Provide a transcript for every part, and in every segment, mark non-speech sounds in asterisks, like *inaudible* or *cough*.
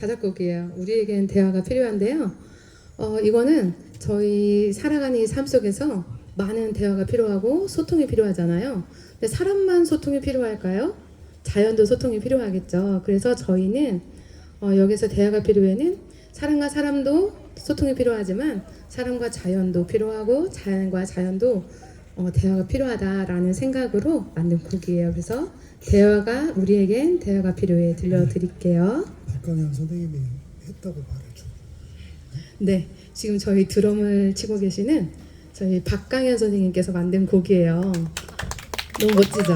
자작곡이에요. 우리에겐 대화가 필요한데요. 어, 이거는 저희 살아가는 이 삶 속에서 많은 대화가 필요하고 소통이 필요하잖아요. 근데 사람만 소통이 필요할까요? 자연도 소통이 필요하겠죠. 그래서 저희는 어, 여기서 대화가 필요해는 사람과 사람도 소통이 필요하지만 사람과 자연도 필요하고 자연과 자연도 어, 대화가 필요하다라는 생각으로 만든 곡이에요. 그래서 대화가 우리에겐 대화가 필요해 들려드릴게요. 박강현 선생님이 했다고 말해줘. 네, 지금 저희 드럼을 치고 계시는 저희 박강현 선생님께서 만든 곡이에요. 너무 멋지죠?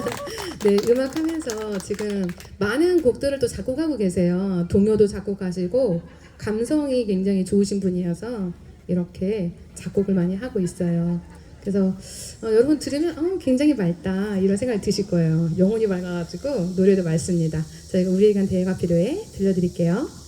*laughs* 네, 음악 하면서 지금 많은 곡들을 또 작곡하고 계세요. 동요도 작곡하시고 감성이 굉장히 좋으신 분이어서 이렇게 작곡을 많이 하고 있어요. 그래서 어, 여러분 들으면 어, 굉장히 맑다 이런 생각이 드실 거예요. 영혼이 맑아가지고 노래도 맑습니다. 저희가 우리에겐 대화가 필요해 들려드릴게요.